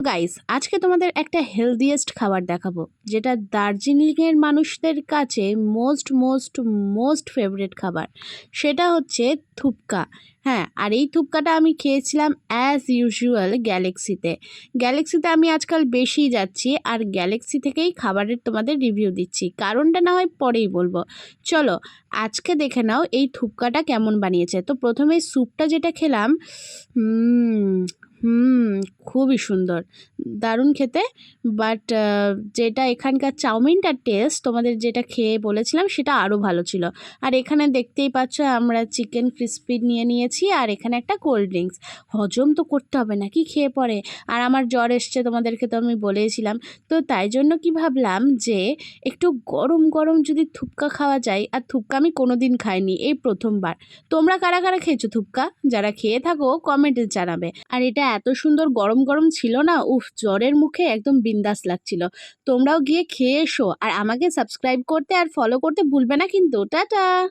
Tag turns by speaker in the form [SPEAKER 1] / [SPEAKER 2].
[SPEAKER 1] Guys আজকে তোমাদের একটা হেলদিয়েস্ট খাবার দেখাবো, যেটা দার্জিলিংয়ের মানুষদের কাছে মোস্ট মোস্ট মোস্ট ফেভারিট খাবার। সেটা হচ্ছে থুপকা। হ্যাঁ আর এই থুপকাটা আমি খেয়েছিলাম অ্যাজ ইউজুয়াল গ্যালেক্সিতে গ্যালেক্সিতে আমি আজকাল বেশি যাচ্ছি, আর গ্যালেক্সি থেকেই খাবারের তোমাদের রিভিউ দিচ্ছি। কারণটা না হয় পরেই বলব। চলো, আজকে দেখে নাও এই থুপকাটা কেমন বানিয়েছে। তো প্রথমে স্যুপটা যেটা খেলাম খুবই সুন্দর। দারুণ খেতে। বাট যেটা এখানকার চাউমিনটার টেস্ট তোমাদের যেটা খেয়ে বলেছিলাম, সেটা আরও ভালো ছিল। আর এখানে দেখতেই পাচ্ছ, আমরা চিকেন ক্রিস্পি নিয়ে নিয়েছি, আর এখানে একটা কোল্ড ড্রিঙ্কস হজম তো করতে হবে নাকি খেয়ে পরে আর আমার জ্বর এসছে, তোমাদেরকে তো আমি বলেইছিলাম। তো তাই জন্য কি ভাবলাম যে, একটু গরম গরম যদি থুপকা খাওয়া যায়, আর থুপকা আমি কোনো দিন খাইনি, এই প্রথমবার। তোমরা কারা কারা খেয়েছো থুপকা? যারা খেয়ে থাকো কমেন্টে জানাবে। আর এটা এত সুন্দর গরম গরম ছিল না? উফ, জ্বরের মুখে একদম বিন্দাস লাগছিল। তোমরাও গিয়ে খেয়ে এসো। আর আমাকে সাবস্ক্রাইব করতে আর ফলো করতে ভুলবে না কিন্তু। টাটা!